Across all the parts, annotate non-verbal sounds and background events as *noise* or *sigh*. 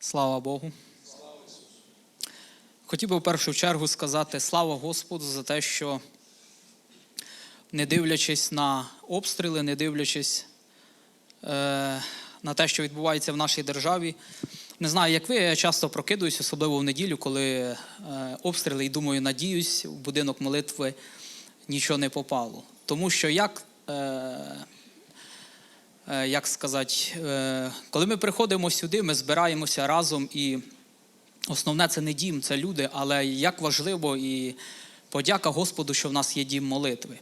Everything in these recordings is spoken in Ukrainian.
Слава Богу. Хотів би в першу чергу сказати слава Господу за те, що не дивлячись на обстріли, не дивлячись е, на те, що відбувається в нашій державі. Не знаю, як ви, я часто прокидуюсь, особливо в неділю, коли е, обстріли, і думаю, надіюсь, в будинок молитви нічого не попало. Тому що як. Е, як сказати, е, коли ми приходимо сюди, ми збираємося разом, і основне це не дім, це люди, але як важливо і подяка Господу, що в нас є дім молитви.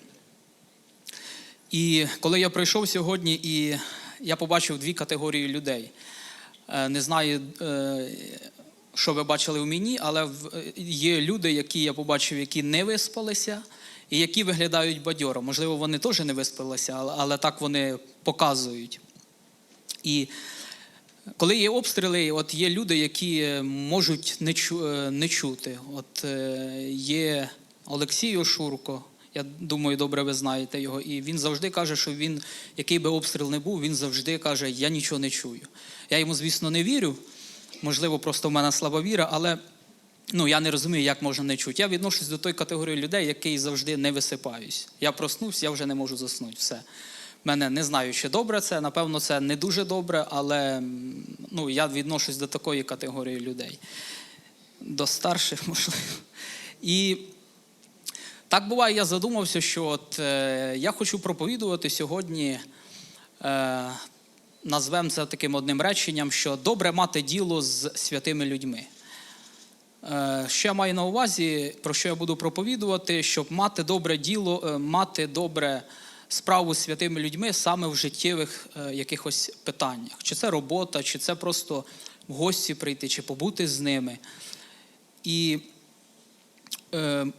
І коли я прийшов сьогодні, і я побачив дві категорії людей. Е, Не знаю, е, що ви бачили в мені, але е, є люди, які я побачив, які не виспалися, і які виглядають бадьоро. Можливо, вони теж не виспалися, але, так вони показують. І коли є обстріли, от є люди, які е, можуть не, чу, е, не чути. От е, є Олексій Ошурко, я думаю, добре ви знаєте його, і він завжди каже, що він, який би обстріл не був, він завжди каже, я нічого не чую. Я йому, звісно, не вірю. Можливо, просто в мене слаба віра, але ну, я не розумію, як можна не чути. Я відношусь до тої категорії людей, який завжди не висипаюсь. Я проснувся, я вже не можу заснути. Все. Мене не знаю, чи добре це, напевно, це не дуже добре, але ну, я відношусь до такої категорії людей. До старших, *laughs* можливо. І так буває, я задумався, що от, е, я хочу проповідувати сьогодні, е, назвемо це таким одним реченням, що добре мати діло з святими людьми. Е, Що я маю на увазі, про що я буду проповідувати, щоб мати добре діло, е, мати добре справу з святими людьми саме в життєвих е, якихось питаннях. Чи це робота, чи це просто в гості прийти, чи побути з ними. І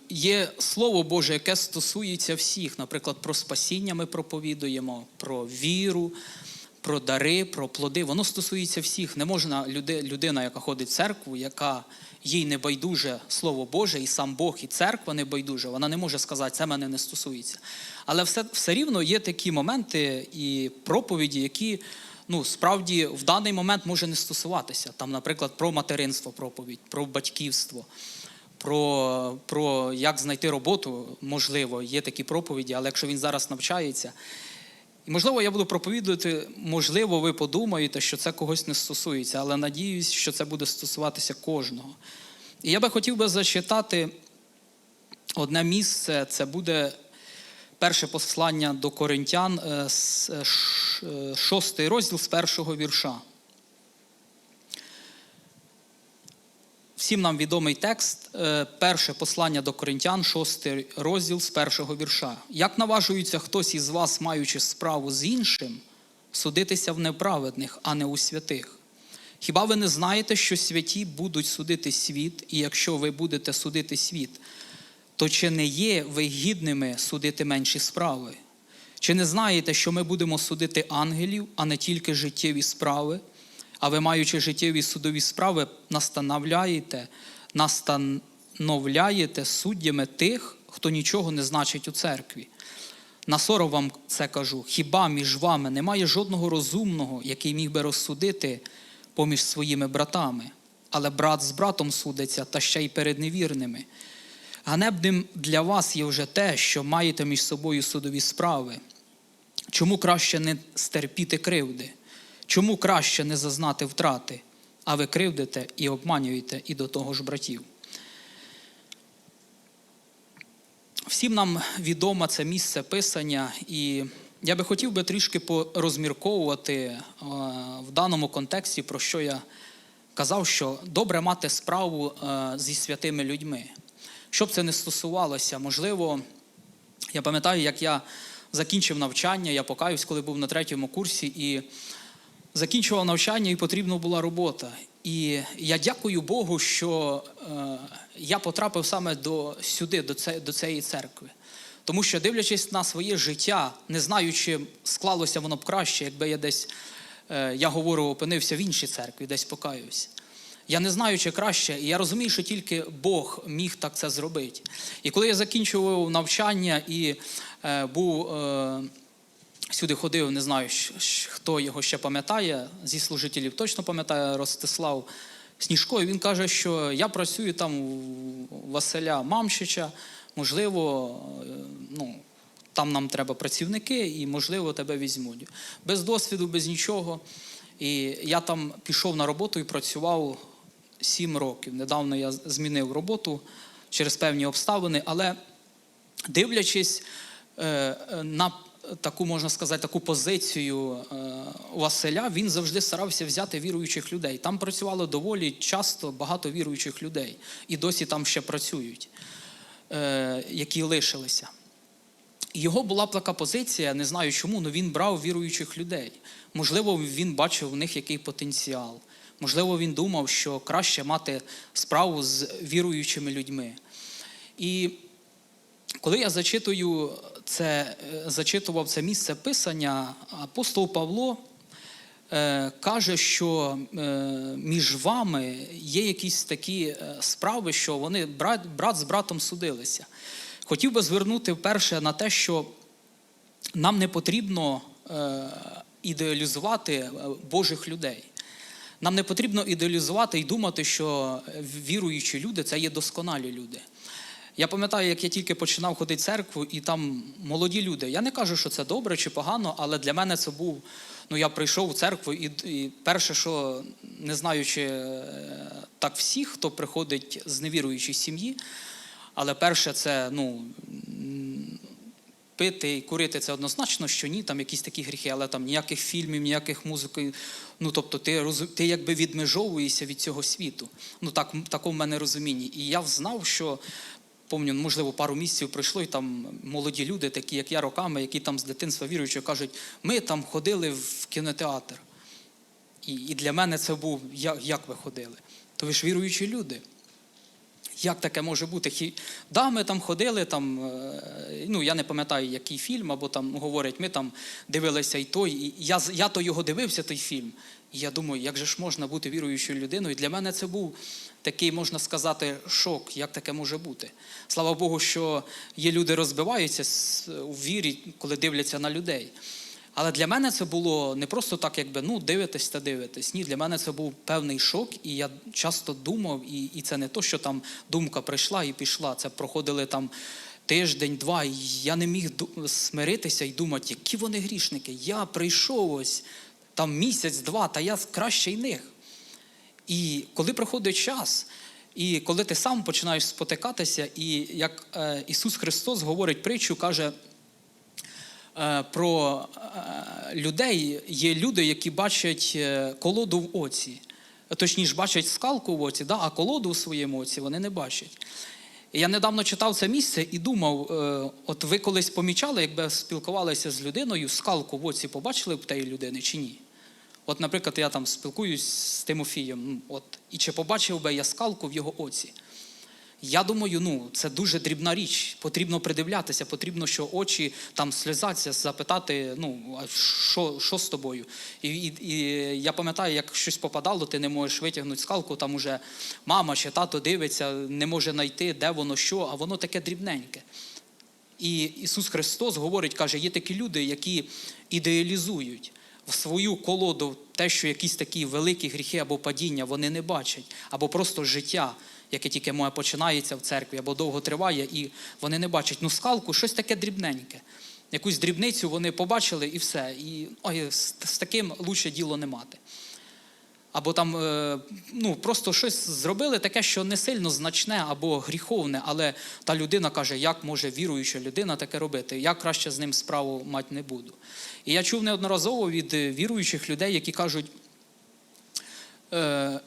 є Слово Боже, яке стосується всіх. Наприклад, про спасіння ми проповідуємо, про віру, про дари, про плоди. Воно стосується всіх. Не можна людина, яка ходить в церкву, яка їй не байдуже Слово Боже, і сам Бог, і церква не байдуже, вона не може сказати, це мене не стосується. Але все, все рівно є такі моменти і проповіді, які ну, справді в даний момент може не стосуватися. Там, наприклад, про материнство проповідь, про батьківство. Про, про як знайти роботу, можливо, є такі проповіді, але якщо він зараз навчається, і можливо, я буду проповідувати, можливо, ви подумаєте, що це когось не стосується, але надіюсь, що це буде стосуватися кожного. І я би хотів би зачитати одне місце, це буде перше послання до коринтян, е, е, е, шостий розділ з першого вірша. Всім нам відомий текст, е, перше послання до коринтян, шостий розділ з першого вірша. Як наважується хтось із вас, маючи справу з іншим, судитися в неправедних, а не у святих? Хіба ви не знаєте, що святі будуть судити світ, і якщо ви будете судити світ, то чи не є ви гідними судити менші справи? Чи не знаєте, що ми будемо судити ангелів, а не тільки життєві справи? А ви, маючи життєві судові справи, настановляєте, настановляєте суддями тих, хто нічого не значить у церкві. На сором вам це кажу: хіба між вами немає жодного розумного, який міг би розсудити поміж своїми братами, але брат з братом судиться та ще й перед невірними. Ганебним для вас є вже те, що маєте між собою судові справи. Чому краще не стерпіти кривди? Чому краще не зазнати втрати, а ви кривдите і обманюєте і до того ж братів? Всім нам відомо це місце писання, і я би хотів би трішки порозмірковувати е, в даному контексті, про що я казав, що добре мати справу е, зі святими людьми. Щоб це не стосувалося, можливо, я пам'ятаю, як я закінчив навчання, я покаюсь, коли був на третьому курсі, і закінчував навчання, і потрібна була робота. І я дякую Богу, що е, я потрапив саме до, сюди, до, це, до цієї церкви. Тому що, дивлячись на своє життя, не знаю, чи склалося воно б краще, якби я десь, е, я говорю, опинився в іншій церкві, десь покаюсь. Я не знаю, чи краще, і я розумію, що тільки Бог міг так це зробити. І коли я закінчував навчання і е, був. Е, сюди ходив, не знаю, хто його ще пам'ятає, зі служителів точно пам'ятає Ростислав Сніжко. І він каже, що я працюю там у Василя Мамшича, можливо, е, ну, там нам треба працівники, і, можливо, тебе візьмуть. Без досвіду, без нічого. І я там пішов на роботу і працював сім років. Недавно я змінив роботу через певні обставини, але дивлячись е, е, на таку, можна сказати, таку позицію е, Василя, він завжди старався взяти віруючих людей. Там працювало доволі часто багато віруючих людей, і досі там ще працюють, е, які лишилися. Його була б така позиція, не знаю чому, але він брав віруючих людей. Можливо, він бачив в них який потенціал. Можливо, він думав, що краще мати справу з віруючими людьми. І коли я зачитую це, е, зачитував це місце писання, апостол Павло е, каже, що е, між вами є якісь такі е, справи, що вони брат, брат з братом судилися. Хотів би звернути вперше на те, що нам не потрібно е, ідеалізувати е, Божих людей. Нам не потрібно ідеалізувати і думати, що віруючі люди це є досконалі люди. Я пам'ятаю, як я тільки починав ходити в церкву, і там молоді люди. Я не кажу, що це добре чи погано, але для мене це був. Ну, я прийшов у церкву, і, і перше, що не знаю, чи е, так всі, хто приходить з невіруючої сім'ї, але перше, це ну, пити і курити це однозначно, що ні, там якісь такі гріхи, але там ніяких фільмів, ніяких музики. Ну, тобто, ти, ти якби відмежовуєшся від цього світу. Ну, так, такому в мене розумінні. І я знав, що. Помню, можливо, пару місяців пройшло, і там молоді люди, такі як я, роками, які там з дитинства віруючи, кажуть, ми там ходили в кінотеатр. І, і для мене це був, як, як ви ходили? То ви ж віруючі люди. Як таке може бути? Хі... Да, ми там ходили, там, е, ну я не пам'ятаю, який фільм, або там говорять, ми там дивилися і той. І я, я то його дивився, той фільм. І я думаю, як же ж можна бути віруючою людиною? І Для мене це був такий, можна сказати, шок, як таке може бути. Слава Богу, що є люди розбиваються у вірі, коли дивляться на людей. Але для мене це було не просто так, якби ну дивитесь та дивитесь. Ні, для мене це був певний шок, і я часто думав, і, і це не то, що там думка прийшла і пішла. Це проходили там тиждень, два, і я не міг смиритися і думати, які вони грішники. Я прийшов ось там місяць-два, та я кращий них. І коли проходить час, і коли ти сам починаєш спотикатися, і як е, Ісус Христос говорить притчу, каже е, про е, людей, є люди, які бачать е, колоду в оці. Точніше, бачать скалку в оці, да, а колоду в своєму оці вони не бачать. Я недавно читав це місце і думав: е, от ви колись помічали, якби спілкувалися з людиною, скалку в оці побачили б тієї людини чи ні? От, наприклад, я там спілкуюсь з Тимофієм, от, і чи побачив би я скалку в його оці? Я думаю, ну це дуже дрібна річ. Потрібно придивлятися, потрібно, що очі там сльозаться, запитати, ну що, що з тобою? І, і, і я пам'ятаю, як щось попадало, ти не можеш витягнути скалку, там уже мама чи тато дивиться, не може знайти, де воно що, а воно таке дрібненьке. І Ісус Христос говорить, каже, є такі люди, які ідеалізують в свою колоду те, що якісь такі великі гріхи або падіння вони не бачать, або просто життя, яке тільки моє починається в церкві, або довго триває, і вони не бачать. Ну, скалку щось таке дрібненьке. Якусь дрібницю вони побачили і все. І ой, з, таким лучше діло не мати. Або там е, ну, просто щось зробили таке, що не сильно значне або гріховне, але та людина каже, як може віруюча людина таке робити, я краще з ним справу мати не буду. І я чув неодноразово від віруючих людей, які кажуть, е, е,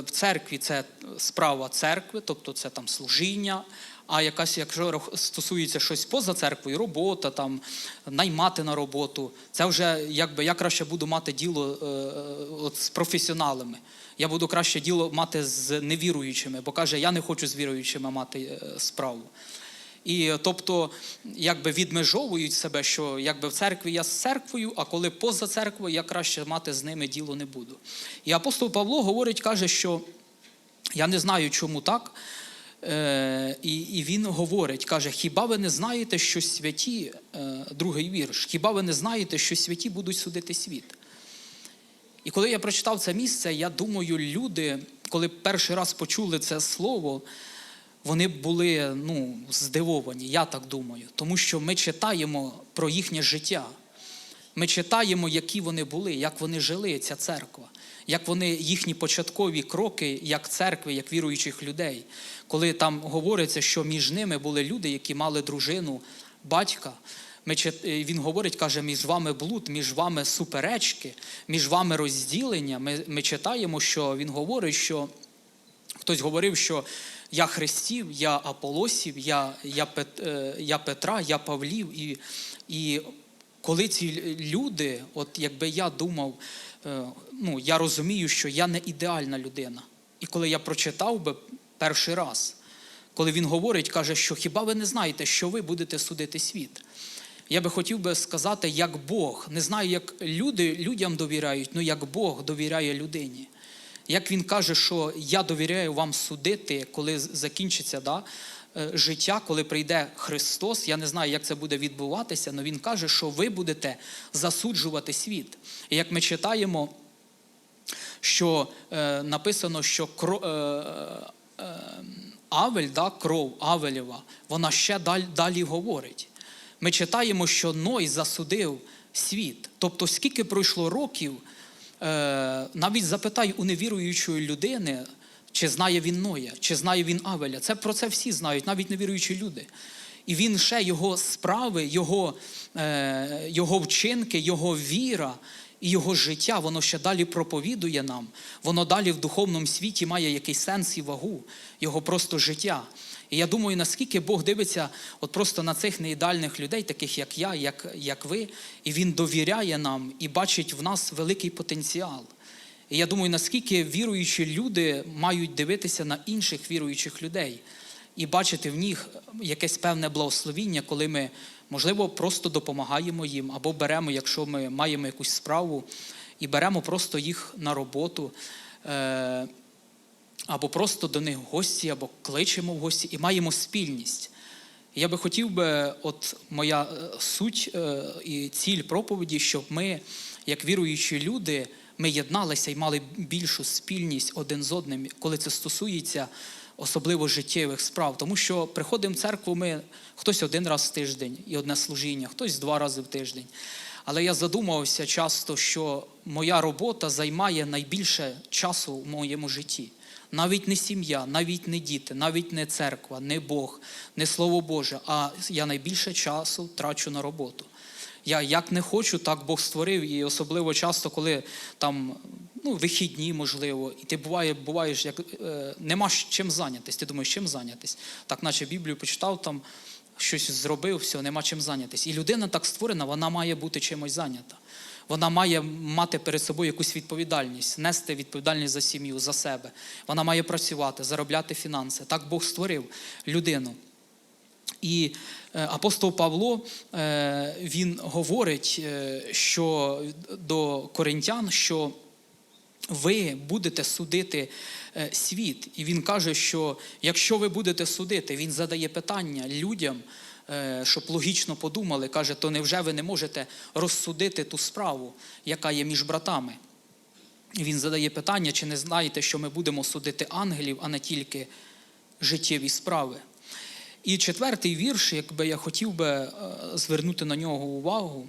в церкві це справа церкви, тобто це там служіння. А якась, якщо стосується щось поза церквою, робота, там, наймати на роботу, це вже якби я краще буду мати діло е, от, з професіоналами. Я буду краще діло мати з невіруючими, бо каже, я не хочу з віруючими мати е, справу. І тобто, якби відмежовують себе, що якби в церкві я з церквою, а коли поза церквою, я краще мати з ними діло не буду. І апостол Павло говорить, каже, що я не знаю, чому так. Е, і, і він говорить, каже: хіба ви не знаєте, що святі, е, другий вірш, хіба ви не знаєте, що святі будуть судити світ? І коли я прочитав це місце, я думаю, люди, коли перший раз почули це слово, вони були ну, здивовані, я так думаю, тому що ми читаємо про їхнє життя. Ми читаємо, які вони були, як вони жили, ця церква, як вони їхні початкові кроки, як церкви, як віруючих людей. Коли там говориться, що між ними були люди, які мали дружину, батька. Е, він говорить, каже, між вами блуд, між вами суперечки, між вами розділення. Ми, ми читаємо, що він говорить, що Хтось говорив, що я Христів, я Аполосів, я, я, Пет, е, я Петра, я Павлів. І, і коли ці люди, от якби я думав, е, ну, я розумію, що я не ідеальна людина. І коли я прочитав би перший раз, коли він говорить, каже, що хіба ви не знаєте, що ви будете судити світ? Я би хотів би сказати, як Бог, не знаю, як люди людям довіряють, але як Бог довіряє людині. Як він каже, що я довіряю вам судити, коли закінчиться да, життя, коли прийде Христос. Я не знаю, як це буде відбуватися, але він каже, що ви будете засуджувати світ. І як ми читаємо, що е, написано, що кро, е, е, Авель, да, кров Авелєва, вона ще далі, далі говорить. Ми читаємо, що Ной засудив світ. Тобто, скільки пройшло років, е, навіть запитай у невіруючої людини, чи знає він Ноя, чи знає він Авеля. Це про це всі знають, навіть невіруючі люди. І він ще його справи, його, е, його вчинки, його віра і його життя, воно ще далі проповідує нам. Воно далі в духовному світі має якийсь сенс і вагу, його просто життя. І я думаю, наскільки Бог дивиться от просто на цих неідеальних людей, таких як я, як, як ви, і Він довіряє нам і бачить в нас великий потенціал. І я думаю, наскільки віруючі люди мають дивитися на інших віруючих людей і бачити в них якесь певне благословіння, коли ми, можливо, просто допомагаємо їм або беремо, якщо ми маємо якусь справу, і беремо просто їх на роботу. Е- або просто до них в гості, або кличемо в гості і маємо спільність. Я би хотів би, от моя е, суть е, і ціль проповіді, щоб ми, як віруючі люди, ми єдналися і мали більшу спільність один з одним, коли це стосується особливо життєвих справ. Тому що приходимо в церкву ми хтось один раз в тиждень і одне служіння, хтось два рази в тиждень. Але я задумувався часто, що моя робота займає найбільше часу в моєму житті. Навіть не сім'я, навіть не діти, навіть не церква, не Бог, не Слово Боже, а я найбільше часу трачу на роботу. Я як не хочу, так Бог створив, і особливо часто, коли там ну, вихідні, можливо, і ти буває, буваєш, як е, нема чим зайнятись. Ти думаєш, чим зайнятись? Так, наче Біблію почитав, там щось зробив, все, нема чим зайнятись. І людина так створена, вона має бути чимось зайнята. Вона має мати перед собою якусь відповідальність, нести відповідальність за сім'ю, за себе. Вона має працювати, заробляти фінанси. Так Бог створив людину. І е, апостол Павло е, він говорить, е, що до коринтян, що ви будете судити світ. І він каже, що якщо ви будете судити, він задає питання людям, щоб логічно подумали, каже, то невже ви не можете розсудити ту справу, яка є між братами? Він задає питання, чи не знаєте, що ми будемо судити ангелів, а не тільки життєві справи. І четвертий вірш, якби я хотів би е, звернути на нього увагу.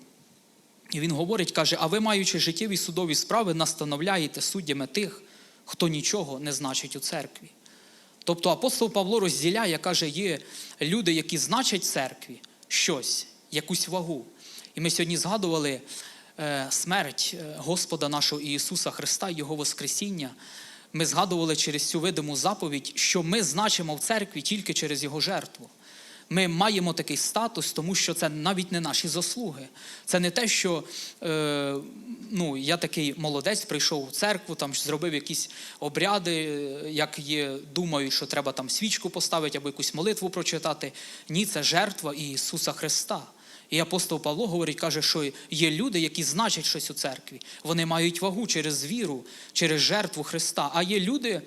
І він говорить, каже: а ви, маючи життєві судові справи, настановляєте суддями тих, хто нічого не значить у церкві. Тобто апостол Павло розділяє, каже, є люди, які значать церкві щось, якусь вагу. І ми сьогодні згадували е, смерть е, Господа нашого Ісуса Христа, Його Воскресіння. Ми згадували через цю видиму заповідь, що ми значимо в церкві тільки через Його жертву. Ми маємо такий статус, тому що це навіть не наші заслуги. Це не те, що е, ну, я такий молодець, прийшов в церкву, там зробив якісь обряди, як є, думаю, що треба там свічку поставити або якусь молитву прочитати. Ні, це жертва Ісуса Христа. І апостол Павло говорить, каже, що є люди, які значать щось у церкві. Вони мають вагу через віру, через жертву Христа. А є люди,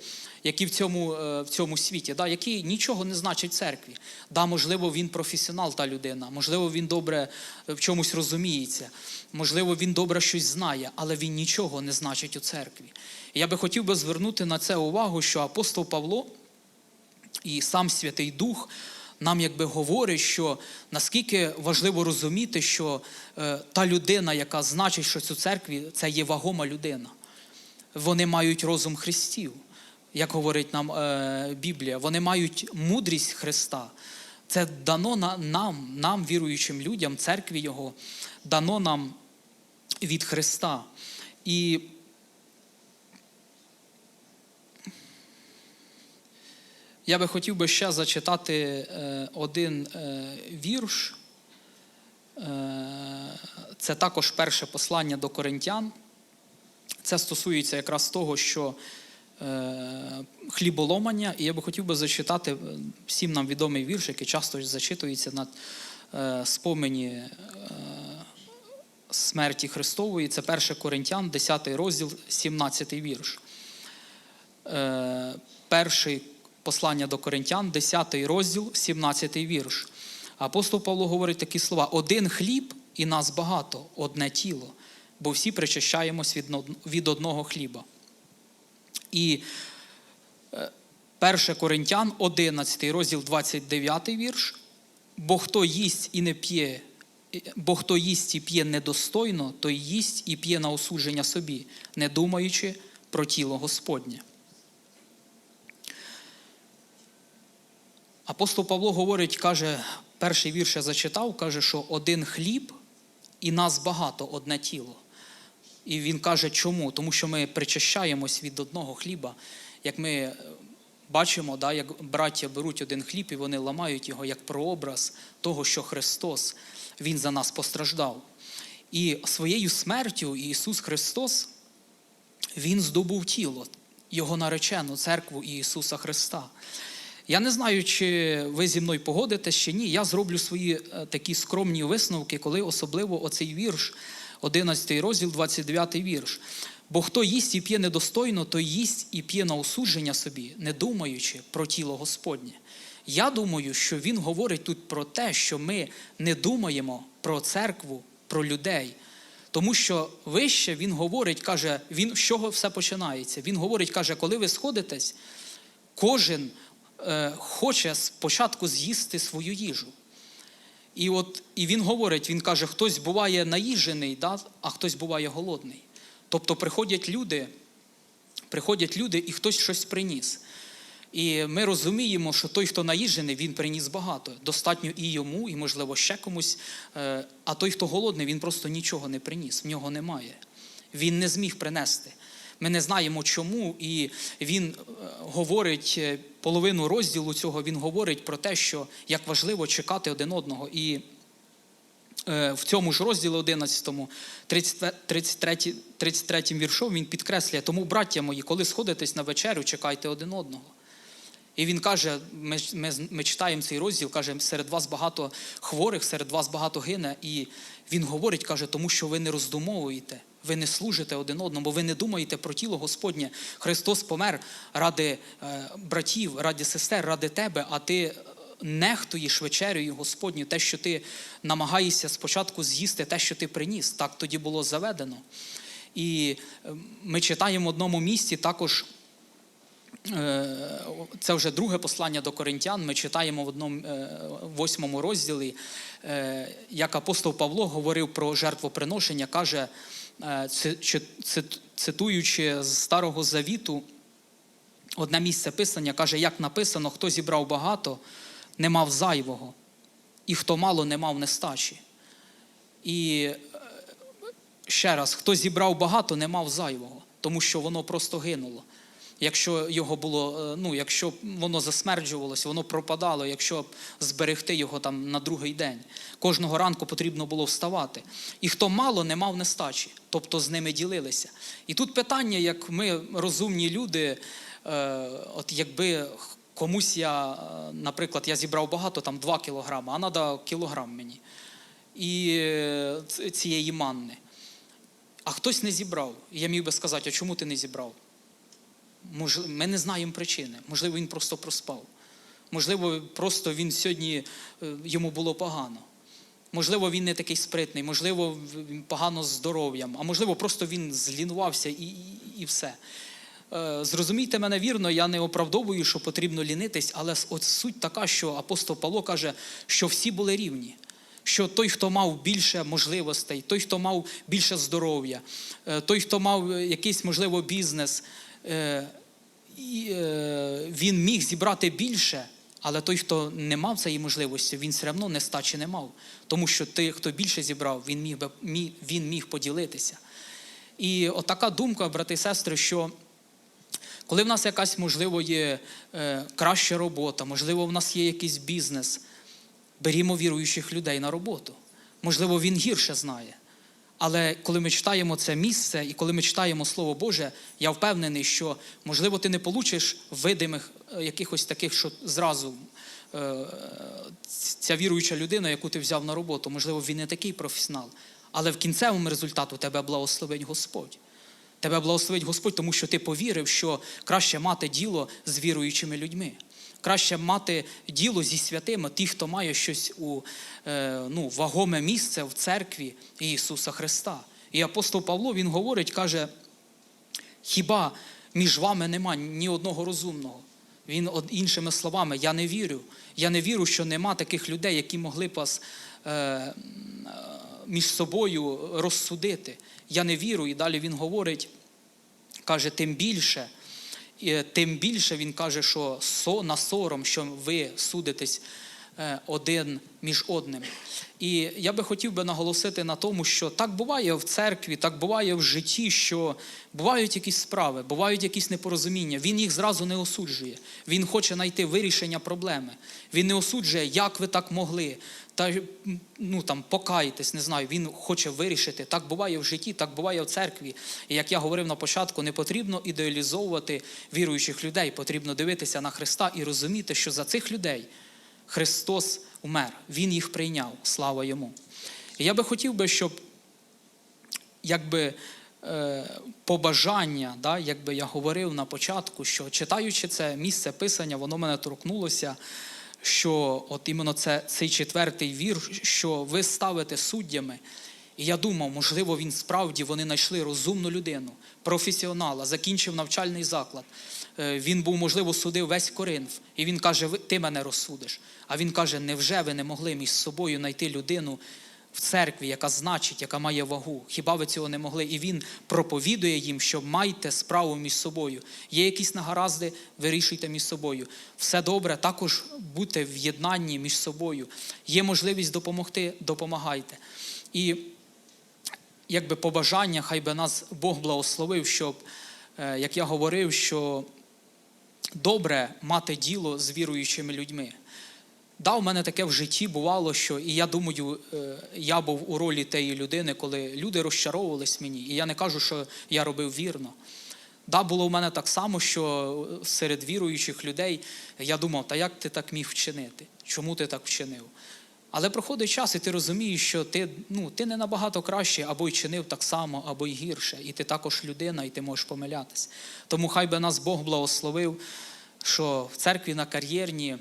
які в цьому, е, в цьому світі, да, які нічого не значать в церкві. Да, можливо, він професіонал, та людина, можливо, він добре в чомусь розуміється, можливо, він добре щось знає, але він нічого не значить у церкві. Я би хотів би звернути на це увагу, що апостол Павло і сам Святий Дух нам якби говорить, що наскільки важливо розуміти, що е, та людина, яка значить щось у церкві, це є вагома людина. Вони мають розум Христів, як говорить нам е, Біблія. Вони мають мудрість Христа. Це дано на, нам, нам, віруючим людям, церкві Його, дано нам від Христа. І Я би хотів би ще зачитати е, один е, вірш. Е, Це також перше послання до коринтян. Це стосується якраз того, що хліболомання, і я би хотів би зачитати всім нам відомий вірш, який часто зачитується на спомені смерті Христової. Це 1 Коринтян, 10 розділ, 17 вірш. Перший послання до Коринтян, 10 розділ, 17 вірш. Апостол Павло говорить такі слова: один хліб і нас багато, одне тіло, бо всі причащаємось від одного хліба. І е, 1 Коринтян, 11 розділ, 29 вірш. Бо хто їсть і не п'є, бо хто їсть і п'є недостойно, той їсть і п'є на осудження собі, не думаючи про тіло Господнє. Апостол Павло говорить, каже, перший вірш я зачитав, каже, що один хліб і нас багато, одне тіло. І він каже, чому? Тому що ми причащаємось від одного хліба. Як ми е, бачимо, да, як браття беруть один хліб і вони ламають його як прообраз того, що Христос Він за нас постраждав. І своєю смертю Ісус Христос Він здобув тіло, Його наречену церкву Ісуса Христа. Я не знаю, чи ви зі мною погодитесь чи ні. Я зроблю свої е, такі скромні висновки, коли особливо оцей вірш, 11 розділ, 29 вірш. Бо хто їсть і п'є недостойно, той їсть і п'є на осудження собі, не думаючи про тіло Господнє. Я думаю, що він говорить тут про те, що ми не думаємо про церкву, про людей. Тому що вище він говорить, каже, він з чого все починається. Він говорить, каже, коли ви сходитесь, кожен хоче спочатку з'їсти свою їжу. І от і він говорить: він каже, хтось буває наїжений, да, а хтось буває голодний. Тобто приходять люди, приходять люди, і хтось щось приніс. І ми розуміємо, що той, хто наїжений, він приніс багато. Достатньо і йому, і, можливо, ще комусь. Е, А той, хто голодний, він просто нічого не приніс, в нього немає. Він не зміг принести. Ми не знаємо чому, і він е, говорить е, половину розділу цього, він говорить про те, що як важливо чекати один одного. І е, в цьому ж розділі 11, 33, 33 віршом він підкреслює, тому, браття мої, коли сходитесь на вечерю, чекайте один одного. І він каже: ми, ми, ми читаємо цей розділ, каже, серед вас багато хворих, серед вас багато гине. І він говорить, каже, тому що ви не роздумовуєте, ви не служите один одному, ви не думаєте про тіло Господнє. Христос помер ради е, братів, ради сестер, ради тебе, а ти е, нехтуєш вечерею Господню, те, що ти намагаєшся спочатку з'їсти те, що ти приніс. Так тоді було заведено. І е, ми читаємо в одному місці також. Це вже друге послання до коринтян. Ми читаємо в одному восьмому розділі, як апостол Павло говорив про жертвоприношення, каже, цитуючи з Старого Завіту, одне місце писання каже, як написано, хто зібрав багато, не мав зайвого, і хто мало не мав нестачі. І е, ще раз, хто зібрав багато, не мав зайвого, тому що воно просто гинуло. Якщо його було, е, ну, якщо воно засмерджувалося, воно пропадало, якщо зберегти його там на другий день. Кожного ранку потрібно було вставати. І хто мало, не мав нестачі, тобто з ними ділилися. І тут питання, як ми розумні люди, е, от якби комусь я, е, наприклад, я зібрав багато, там 2 кілограми, а треба кілограм мені. і цієї манни. А хтось не зібрав. Я міг би сказати, а чому ти не зібрав? Мож- Ми не знаємо причини. Можливо, він просто проспав. Можливо, просто він сьогодні е, йому було погано. Можливо, він не такий спритний, можливо, погано з здоров'ям, а можливо, просто він злінувався і, і, і все. Е, Зрозумійте мене вірно, я не оправдовую, що потрібно лінитись, але от суть така, що апостол Павло каже, що всі були рівні. Що той, хто мав більше можливостей, той, хто мав більше здоров'я, е, той, хто мав якийсь, можливо, бізнес, він міг зібрати більше, але той, хто не мав цієї можливості, він все одно нестачі не мав. Тому що той, хто більше зібрав, він міг, він міг поділитися. І отака думка, брати і сестри, що коли в нас якась, можливо, є е, краща робота, можливо, в нас є якийсь бізнес, берімо віруючих людей на роботу. Можливо, він гірше знає. Але коли ми читаємо це місце і коли ми читаємо Слово Боже, я впевнений, що можливо ти не получиш видимих е, якихось таких, що зразу е, ця віруюча людина, яку ти взяв на роботу, можливо, він не такий професіонал. Але в кінцевому результату тебе благословить Господь. Тебе благословить Господь, тому що ти повірив, що краще мати діло з віруючими людьми. Краще мати діло зі святими, ті, хто має щось у е, ну, вагоме місце в церкві Ісуса Христа. І апостол Павло він говорить, каже: хіба між вами нема ні одного розумного? Він іншими словами, я не вірю. Я не вірю, що нема таких людей, які могли б вас е, між собою розсудити. Я не вірю. І далі він говорить, каже, тим більше, тим більше він каже, що со, на сором, що ви судитесь е, один між одним. І я би хотів би наголосити на тому, що так буває в церкві, так буває в житті, що бувають якісь справи, бувають якісь непорозуміння. Він їх зразу не осуджує. Він хоче знайти вирішення проблеми. Він не осуджує, як ви так могли. Та ну там покайтесь, не знаю. Він хоче вирішити. Так буває в житті, так буває в церкві. І як я говорив на початку, не потрібно ідеалізовувати віруючих людей. Потрібно дивитися на Христа і розуміти, що за цих людей Христос умер. Він їх прийняв. Слава йому. І я би хотів би, щоб якби е, побажання, да, якби я говорив на початку, що читаючи це місце писання, воно мене торкнулося. Що от іменно це, цей четвертий вір, що ви ставите суддями. І я думав, можливо, він справді вони знайшли розумну людину, професіонала, закінчив навчальний заклад. Е, Він був, можливо, судив весь Коринф. І він каже: «Ви- ти мене розсудиш. А він каже: невже ви не могли між собою знайти людину в церкві, яка значить, яка має вагу? Хіба ви цього не могли? І він проповідує їм, що майте справу між собою. Є якісь нагаразди, вирішуйте між собою. Все добре, також будьте в єднанні між собою. Є можливість допомогти, допомагайте. І якби побажання, хай би нас Бог благословив, щоб, е, як я говорив, що добре мати діло з віруючими людьми. Да, у мене таке в житті бувало, що і я думаю, е, я був у ролі тієї людини, коли люди розчаровувались мені. І я не кажу, що я робив вірно. Да, було в мене так само, що серед віруючих людей я думав, та як ти так міг вчинити? Чому ти так вчинив? Але проходить час, і ти розумієш, що ти, ну, ти не набагато краще, або й чинив так само, або й гірше. І ти також людина, і ти можеш помилятись. Тому хай би нас Бог благословив, що в церкві на кар'єрні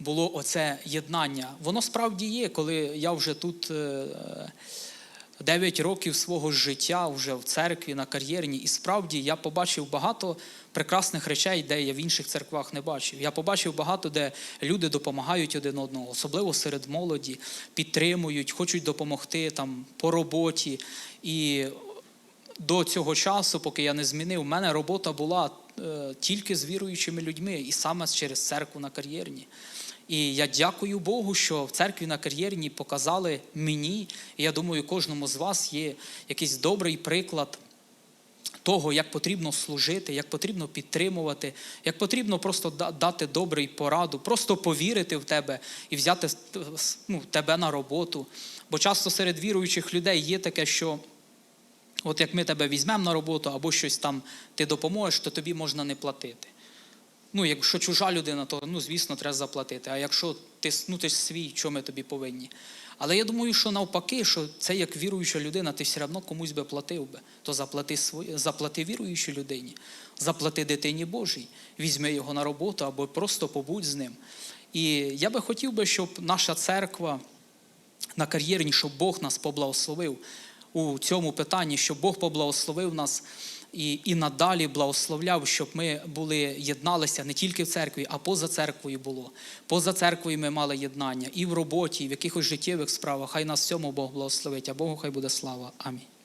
було оце єднання. Воно справді є, коли я вже тут е, 9 років свого життя вже в церкві на кар'єрні, і справді я побачив багато прекрасних речей, де я в інших церквах не бачив. Я побачив багато, де люди допомагають один одному, особливо серед молоді, підтримують, хочуть допомогти там по роботі. І до цього часу, поки я не змінив, в мене робота була е, тільки з віруючими людьми, і саме через церкву на кар'єрні. І я дякую Богу, що в церкві на кар'єрні показали мені, і я думаю, кожному з вас є якийсь добрий приклад того, як потрібно служити, як потрібно підтримувати, як потрібно просто дати добрий пораду, просто повірити в тебе і взяти ну, тебе на роботу. Бо часто серед віруючих людей є таке, що от як ми тебе візьмемо на роботу або щось там ти допоможеш, то тобі можна не платити. Ну, якщо чужа людина, то ну, звісно, треба заплатити. А якщо ти, ну, ти свій, що ми тобі повинні? Але я думаю, що навпаки, що це як віруюча людина, ти все одно комусь би платив би. То заплати, свої, заплати віруючій людині, заплати дитині Божій, візьми його на роботу або просто побудь з ним. І я би хотів би, щоб наша церква на кар'єрні, щоб Бог нас поблагословив у цьому питанні, щоб Бог поблагословив нас і, і надалі благословляв, щоб ми були єдналися не тільки в церкві, а поза церквою було. Поза церквою ми мали єднання і в роботі, і в якихось життєвих справах. Хай нас в цьому Бог благословить, а Богу хай буде слава. Амінь.